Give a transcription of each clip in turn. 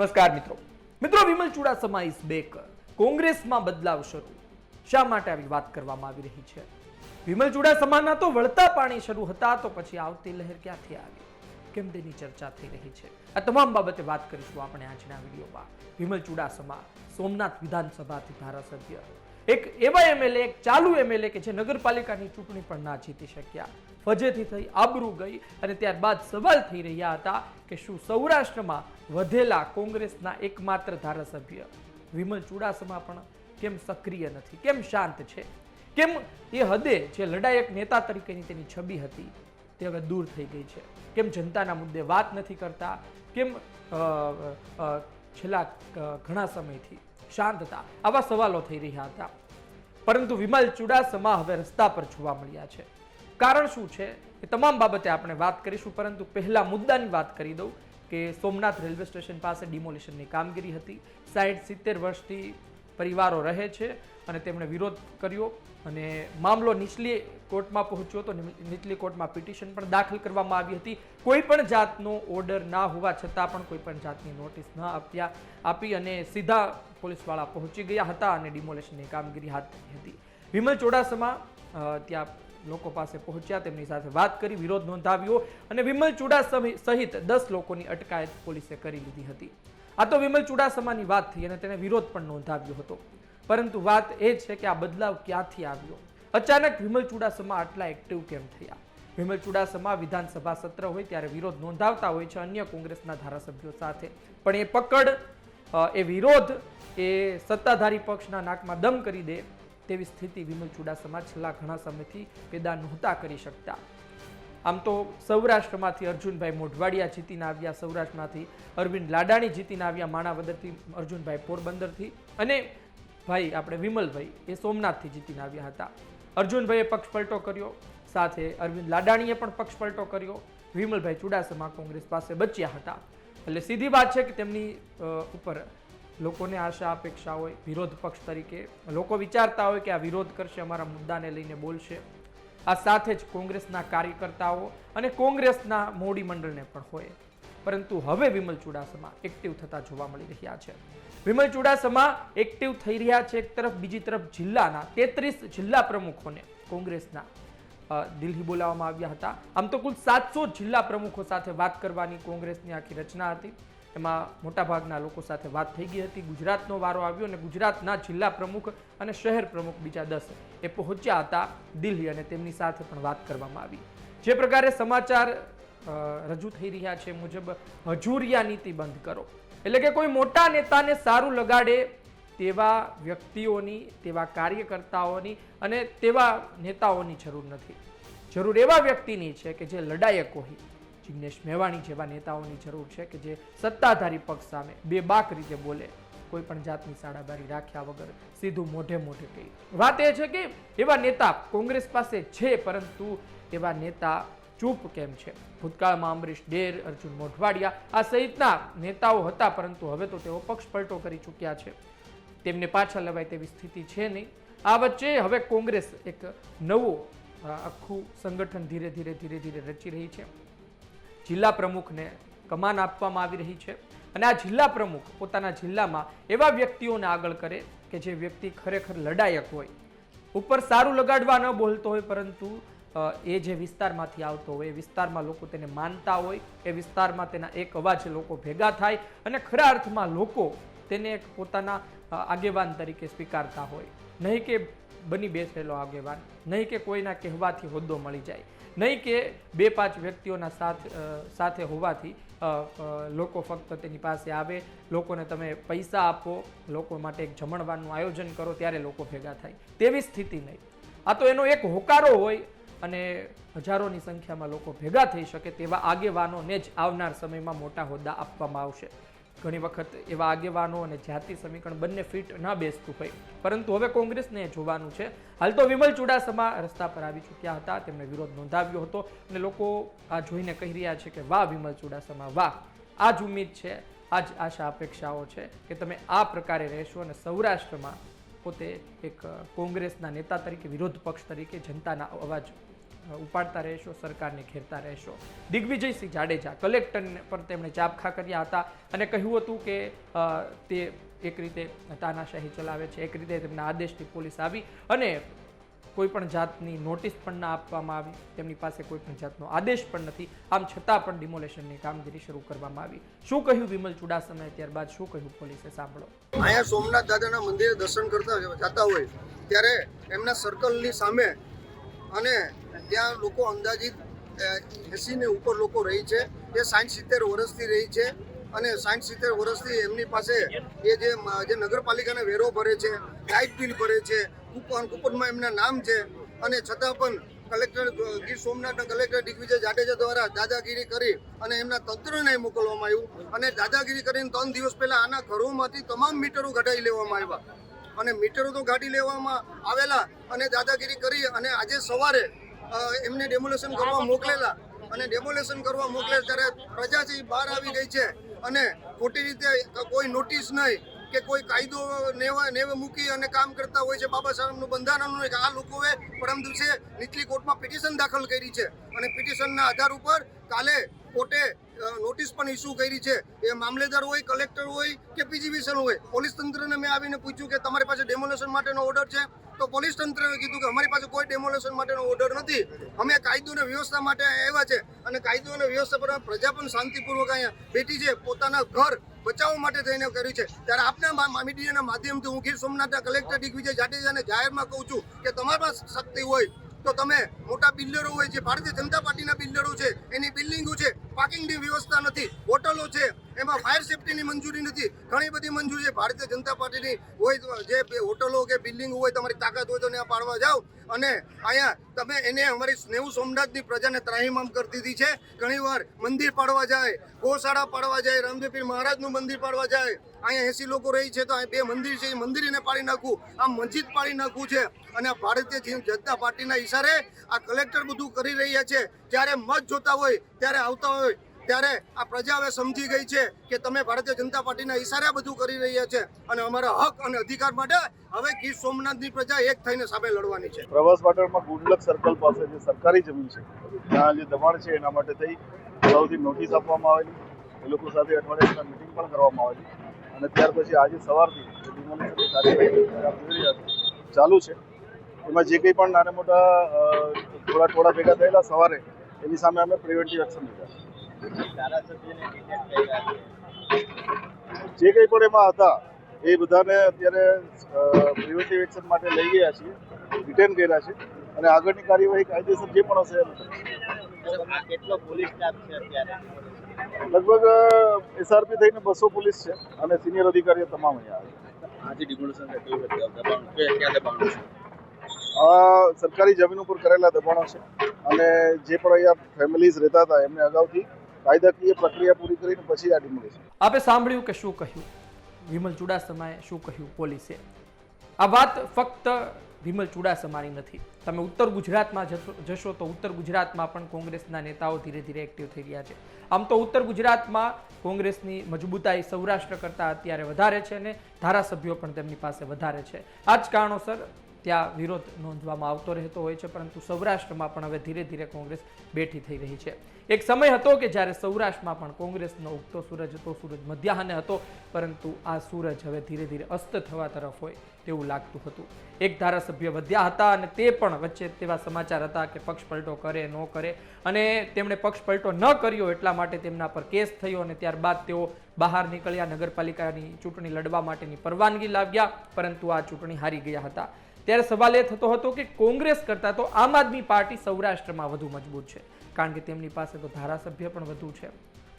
નમસ્કાર મિત્રો. મિત્રો વિમલ ચુડાસમા ઇઝ બેક કોંગ્રેસમાં બદલાવ શરૂ. શા માટે આવી વાત કરવામાં આવી રહી છે? વિમલ ચુડાસમાના તો વળતા પાણી શરૂ હતા, તો પછી આવતી લહેર ક્યાંથી આવી? કેમ તેની ચર્ચા થઈ રહી છે? આ તમામ બાબતે વાત કરીશું આપણે આજના વિડીયોમાં. વિમલ ચુડાસમા સોમનાથ વિધાનસભાથી ધારાસભ્ય. એક એવા એમએલએ, એક ચાલુ એમએલએ કે જે નગરપાલિકાની ચૂંટણી પણ ના જીતી શક્યા. ફજેથી થઈ, આબરૂ ગઈ અને ત્યારબાદ સવાલ થઈ રહ્યા હતા કે શું સૌરાષ્ટ્રમાં વધેલા કોંગ્રેસના એકમાત્ર ધારાસભ્ય વિમલ ચુડાસમા પણ કેમ સક્રિય નથી, કેમ શાંત છે? કેમ એ હદે જે લડાયક નેતા તરીકેની તેની છબી હતી તે હવે દૂર થઈ ગઈ છે? કેમ જનતાના મુદ્દે વાત નથી કરતા? કેમ છેલ્લા ઘણા સમયથી શાંત હતા આવા સવાલો થઈ રહ્યા હતા. પરંતુ વિમલ ચુડાસમા હવે રસ્તા પર જોવા મળ્યા છે. કારણ શું છે? એ તમામ બાબતે આપણે વાત કરીશું, પરંતુ પહેલા મુદ્દાની વાત કરી દઉં કે સોમનાથ રેલવે સ્ટેશન પાસે ડિમોલિશનની કામગીરી હતી. સાઠ સિત્તેર વર્ષથી પરિવારો રહે છે અને તેમણે વિરોધ કર્યો અને મામલો નીચલી કોર્ટમાં પહોંચ્યો તો નીચલી કોર્ટમાં પિટિશન પણ દાખલ કરવામાં આવી હતી. કોઈ પણ જાતનો ઓર્ડર ના હોવા છતાં પણ કોઈ પણ જાતની નોટિસ ન આપ્યા, આપી અને સીધા પોલીસવાળા પહોંચી ગયા હતા અને ડિમોલેશનની કામગીરી હાથ ધરી હતી. વિમલ ચોડાસમા ત્યાં લોકો પાસે પહોંચ્યા, તેમની સાથે વાત કરી, વિરોધ નોંધાવ્યો અને વિમલ ચુડાસમ સહિત દસ લોકોની અટકાયત પોલીસે કરી લીધી હતી. આ તો વિમલ ચુડાસમાની વાત થઈ અને તેને વિરોધ પણ નોંધાવ્યો હતો. પરંતુ વાત એ છે કે આ બદલાવ ક્યાંથી આવ્યો? અચાનક વિમલ ચુડાસમા આટલા એક્ટિવ કેમ થયા? વિમલ ચુડાસમા વિધાનસભા સત્ર હોય ત્યારે વિરોધ નોંધાવતા હોય છે અન્ય કોંગ્રેસના ધારાસભ્યો સાથે. પણ એ પકડ એ વિરોધ, એ સત્તાધારી પક્ષના નાકમાં દમ કરી દે તેવી સ્થિતિ વિમલ ચુડાસમા છેલ્લા ઘણા સમયથી પેદા નહોતા કરી શકતા. આમ તો સૌરાષ્ટ્રમાંથી અર્જુનભાઈ મોઢવાડિયા જીતીને આવ્યા, સૌરાષ્ટ્રમાંથી અરવિંદ લાડાણી જીતીને આવ્યા, માણાવદરથી અર્જુનભાઈ પોરબંદરથી અને ભાઈ, આપણે વિમલભાઈ એ સોમનાથથી જીતીને આવ્યા હતા. અર્જુનભાઈએ પક્ષપલટો કર્યો, સાથે અરવિંદ લાડાણીએ પણ પક્ષપલટો કર્યો, વિમલભાઈ ચુડાસમા કોંગ્રેસ પાસે બચ્યા હતા. એટલે સીધી વાત છે કે તેમની ઉપર લોકોને આશા, અપેક્ષા હોય, વિરોધ પક્ષ તરીકે લોકો વિચારતા હોય કે આ વિરોધ કરશે, અમારા મુદ્દાને લઈને બોલશે. આ સાથે જ કોંગ્રેસના કાર્યકર્તાઓ અને કોંગ્રેસના મોડી મંડળને પણ હોય. પરંતુ હવે વિમલ ચુડાસમા એક્ટિવ થતા જોવા મળી રહ્યા છે. વિમલ ચુડાસમા એક્ટિવ થઈ રહ્યા છે એક તરફ, બીજી તરફ જિલ્લાના તેત્રીસ જિલ્લા પ્રમુખોને કોંગ્રેસના દિલ્હી બોલાવવામાં આવ્યા હતા. આમ તો કુલ સાતસો જિલ્લા પ્રમુખો સાથે વાત કરવાની કોંગ્રેસની આખી રચના હતી. એમાં મોટાભાગના લોકો સાથે વાત થઈ ગઈ હતી. ગુજરાતનો વારો આવ્યો અને ગુજરાતના જિલ્લા પ્રમુખ અને શહેર પ્રમુખ બીજા દસ એ પહોંચ્યા હતા દિલ્હી અને તેમની સાથે પણ વાત કરવામાં આવી. જે પ્રકારે સમાચાર રજૂ થઈ રહ્યા છે મુજબ હજુરિયા નીતિ બંધ કરો. એટલે કે કોઈ મોટા નેતાને સારું લગાડે તેવા વ્યક્તિઓની, તેવા કાર્યકર્તાઓની અને તેવા નેતાઓની જરૂર નથી. જરૂર એવા વ્યક્તિની છે કે જે લડાયક હોય. જિગ્નેશ મેવાણી જેવા નેતાઓની જરૂર છે કે જે સત્તાધારી પક્ષ સામે બેબાક રીતે બોલે. કોઈ પણ જાતની સાડાબારી રાખ્યા વગર સીધું મોઢે મોઢે કહી. વાત એ છે કે એવા નેતા કોંગ્રેસ પાસે છે, પરંતુ એવા નેતા ચૂપ કેમ છે? ભૂતકાળમાં અમરીશ ડેર, અર્જુન મોઢવાડિયા આ સહિતના નેતાઓ હતા, પરંતુ હવે તો તેઓ પક્ષ પલટો કરી ચૂક્યા છે. તેમને પાછા લેવાય તેવી સ્થિતિ છે નહીં. આ વચ્ચે હવે કોંગ્રેસ એક નવું આખું સંગઠન ધીરે ધીરે ધીરે ધીરે રચી રહી છે. જિલ્લા પ્રમુખને કમાન આપવામાં આવી રહી છે. અને આ જિલ્લા પ્રમુખ પોતાના જિલ્લામાં એવા વ્યક્તિઓને આગળ કરે કે જે વ્યક્તિ ખરેખર લડાયક હોય. ઉપર સારું લગાડવા ન બોલતો હોય પરંતુ એ જે વિસ્તારમાંથી આવતો હોય, એ વિસ્તારમાં લોકો તેને માનતા હોય, એ વિસ્તારમાં તેના એક અવાજ લોકો ભેગા થાય અને ખરા અર્થમાં લોકો તેને એક પોતાના આગેવાન તરીકે સ્વીકારતા હોય. નહીં કે બની બેસેલો આગેવાન, નહીં કે કોઈના કહેવાથી હોદ્દો મળી જાય. નહીં કે બે પાંચ વ્યક્તિઓના સાથ સાથે હોવાથી લોકો ફક્ત તેની પાસે આવે, લોકોને તમે પૈસા આપો, લોકો માટે એક જમણવારનું આયોજન કરો, ત્યારે લોકો ભેગા થાય. તેવી સ્થિતિ નહીં. આ તો એનો એક હોકારો હોય અને હજારોની સંખ્યામાં લોકો ભેગા થઈ શકે તેવા આગેવાનોને જ આવનાર સમયમાં મોટા હોદ્દા આપવામાં આવશે. ઘણી વખત એવા આગેવાનો અને જાતિ સમીકરણ બંને ફિટ ન બેસતું હોય. પરંતુ હવે કોંગ્રેસને જોવાનું છે. હાલ તો વિમલ ચુડાસમા રસ્તા પર આવી ચૂક્યા હતા. તેમણે વિરોધ નોંધાવ્યો હતો અને લોકો આ જોઈને કહી રહ્યા છે કે, વાહ વિમલ ચુડાસમા, વાહ! આ જ ઉમ્મીદ છે આ જ આશા અપેક્ષાઓ છે કે તમે આ પ્રકારે રહેશો અને સૌરાષ્ટ્રમાં પોતે એક કોંગ્રેસના નેતા તરીકે, વિરોધ પક્ષ તરીકે જનતાના અવાજ ઉપાડતા રહેશો, સરકારને ઘેરતા રહેશો. દિગ્વિજયસિંહ જાડેજા કલેક્ટરને પર તેમણે ચાપખા કર્યા હતા અને કહ્યું હતું કે તે એક રીતે તાનાશાહી ચલાવે છે, એક રીતે તેમના આદેશથી પોલીસ આવી અને કોઈ પણ જાતની નોટિસ પણ ના આપવામાં આવી, તેમની પાસે કોઈ પણ જાતનો આદેશ પણ નથી. આમ છતાં પણ ડિમોલેશનની કામગીરી શરૂ કરવામાં આવી. શું કહ્યું વિમલ ચુડાસમાએ ત્યારબાદ? શું કહ્યું પોલીસે? સાંભળો. અહીંયા સોમનાથ દાદાના મંદિરે દર્શન કરતા જતા હોય, ત્યારે એમના સર્કલની સામે અને ત્યાં લોકો અંદાજિત એસીને ઉપર લોકો રહી છે. એ સાઠ સિત્તેર વર્ષથી રહી છે અને સાઠ સિત્તેર વર્ષથી એમની પાસે એ જે જે નગરપાલિકાને વેરો ભરે છે, લાઇટ બિલ ભરે છે, કૂપન, કૂપનમાં એમના નામ છે. અને છતાં પણ કલેક્ટર ગીર સોમનાથના કલેક્ટર દિગ્વિજય જાડેજા દ્વારા દાદાગીરી કરી અને એમના તંત્રને મોકલવામાં આવ્યું. અને દાદાગીરી કરીને ત્રણ દિવસ પહેલાં આના ઘરોમાંથી તમામ મીટરો ઘટાડી લેવામાં આવ્યા. અને મીટરો તો કાઢી લેવામાં આવેલા અને દાદાગીરી કરી અને આજે સવારે એમને ડેમોલેશન કરવા મોકલેલા. અને ડેમોલેશન કરવા મોકલે ત્યારે પ્રજા છે એ બહાર આવી ગઈ છે અને ખોટી રીતે કોઈ નોટિસ નહીં કે કોઈ કાયદો નેવા નેવે મૂકી અને કામ કરતા હોય છે. બાબા સાહેબનું બંધારણનું કે આ લોકોએ પરમ દિવસે નીચલી કોર્ટમાં પિટિશન દાખલ કરી છે. અને પિટિશનના આધાર ઉપર કાલે કોર્ટે નોટિસ પણ ઇસ્યુ કરી છે. એ મામલેદાર હોય, કલેક્ટર હોય કે પીજીવીસન હોય, પોલીસ તંત્રને મેં આવીને પૂછ્યું કે તમારી પાસે ડેમોલેશન માટેનો ઓર્ડર છે. તો પોલીસ તંત્રએ કીધું કે અમારી પાસે કોઈ ડેમોલેશન માટેનો ઓર્ડર નથી. અમે કાયદો અને વ્યવસ્થા માટે આવ્યા છે અને કાયદો અને વ્યવસ્થા પર પ્રજા પણ શાંતિપૂર્વક અહીંયા બેઠી છે. પોતાના ઘર બચાવવા માટે થઈને કર્યું છે. ત્યારે આપના મીડિયાના માધ્યમથી હું ગીર સોમનાથના કલેક્ટર દિગ્વિજય જાડેજાને જાહેરમાં કહું છું કે તમારી પાસે શક્તિ હોય તો તમે મોટા બિલ્ડરો હોય જે ભારતીય જનતા પાર્ટીના બિલ્ડરો છે, એની બિલ્ડિંગો છે પાર્કિંગની વ્યવસ્થા નથી. હોટલો છે, એમાં ફાયર સેફટીની મંજૂરી નથી. ઘણી બધી મંજૂરી છે. ભારતીય જનતા પાર્ટીની હોય જે હોટલો કે બિલ્ડિંગ હોય, તમારી તાકાત હોય તો ત્યાં પાડવા જાઓ. અને અહીંયા તમે એને અમારી નેવું સોમનાથની પ્રજાને ત્રાહીમામ કરી દીધી છે. ઘણીવાર મંદિર પાડવા જાય, ગોશાળા પાડવા જાય રામદેવપીર મહારાજનું મંદિર પાડવા જાય. અહીંયા એસી લોકો રહી છે તો અહીં બે મંદિર છે, એ મંદિરને પાડી નાખવું આ મસ્જિદ પાડી નાખવું છે. અને આ ભારતીય જનતા પાર્ટીના ઈશારે આ કલેક્ટર બધું કરી રહ્યા છે. જ્યારે મત જોતા હોય ત્યારે આવતા હોય, ત્યારે આ પ્રજા હવે સમજી ગઈ છે કે તમે ભારતીય જનતા પાર્ટીના ઈશારે બધું કરી રહ્યા છે અને અમારા હક અને અધિકાર માટે હવે ગીર સોમનાથની પ્રજા એક થઈને સામે લડવાની છે. પ્રવાસ પાટણમાં ગુડલક સર્કલ પાસે જે સરકારી જમીન છે, ત્યાં જે દબાણ છે એના માટે થઈ સૌથી નોટિસ આપવામાં આવેલી. એ લોકો સાથે અઠવાડિયાના મિટિંગ પણ કરવામાં આવેલી. અને ત્યાર પછી આજે સવારથી ચાલુ છે. એમાં જે કંઈ પણ નાના મોટા થોડા થોડા ભેગા થયેલા સવારે એની સામે અમે પ્રિવેન્ટિવ એક્શન લીધા. જે કંઈ પણ એમાં હતા એ બધાને અત્યારે પ્રિવેન્ટિવ એક્શન માટે લઈ ગયા છીએ રિટેન કર્યા છે અને આગળની કાર્યવાહી કાયદેસર જે પણ હશે કેટલો પોલીસ સ્ટાફ છે અત્યારે લગભગ એસઆરપી થઈને બસો પોલીસ છે અને સિનિયર અધિકારીઓ તમામ અહીંયા આવે છે. સરકારી જમીન ઉપર કરેલા દબાણો છે. અને જે પણ અહીંયા ફેમિલીઝ રહેતા હતા, એમને અગાઉથી કાયદાકીય પ્રક્રિયા પૂરી કરીને પછી આ ડિમોલિશન આપે સાંભળ્યું કે શું કહ્યું? વિમલ ચુડાસમાએ શું કહ્યું પોલીસે? આ વાત ફક્ત વિમલ ચુડાસમાની નથી. તમે ઉત્તર ગુજરાતમાં જશો તો ઉત્તર ગુજરાતમાં પણ કોંગ્રેસના નેતાઓ ધીરે ધીરે એક્ટિવ થઈ રહ્યા છે. આમ તો ઉત્તર ગુજરાતમાં કોંગ્રેસની મજબૂતાઈ સૌરાષ્ટ્ર કરતાં અત્યારે વધારે છે અને ધારાસભ્યો પણ તેમની પાસે વધારે છે. આ જ કારણોસર ત્યાં વિરોધ નોંધવામાં આવતો રહેતો હોય છે, પરંતુ સૌરાષ્ટ્રમાં પણ હવે ધીરે ધીરે કોંગ્રેસ બેઠી થઈ રહી છે. એક સમય હતો કે જ્યારે સૌરાષ્ટ્રમાં પણ કોંગ્રેસનો ઉગતો સૂરજ હતો, સૂરજ મધ્યાહને હતો, પરંતુ આ સૂરજ હવે ધીરે ધીરે અસ્ત થવા તરફ હોય તેવું લાગતું હતું. એક ધારાસભ્ય વધ્યા હતા અને તે પણ વચ્ચે તેવા સમાચાર હતા કે પક્ષ પલટો કરે, ન કરે અને તેમણે પક્ષ પલટો ન કર્યો એટલા માટે તેમના પર કેસ થયો અને ત્યારબાદ તેઓ બહાર નીકળ્યા, નગરપાલિકાની ચૂંટણી લડવા માટેની પરવાનગી લાવ્યા, પરંતુ આ ચૂંટણી હારી ગયા હતા. ત્યારે સવાલ એ થતો હતો કે કોંગ્રેસ કરતાં તો આમ આદમી પાર્ટી સૌરાષ્ટ્રમાં વધુ મજબૂત છે. કારણ કે તેમની પાસે તો ધારાસભ્ય પણ વધુ છે.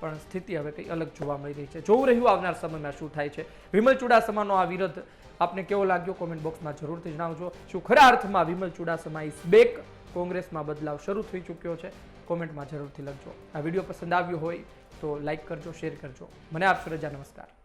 પણ સ્થિતિ હવે કંઈ અલગ જોવા મળી રહી છે. જોવું રહ્યું આવનાર સમયમાં શું થાય છે. વિમલ ચુડાસમાનો આ વિરોધ આપને કેવો લાગ્યો? કોમેન્ટ બોક્સમાં જરૂરથી જણાવજો. શું ખરા અર્થમાં વિમલ ચુડાસમા ઇઝ બેક કોંગ્રેસમાં બદલાવ શરૂ થઈ ચૂક્યો છે. કોમેન્ટમાં જરૂરથી લખજો. આ વીડિયો પસંદ આવ્યો હોય તો લાઈક કરજો શેર કરજો. મને આપશો રજા નમસ્કાર.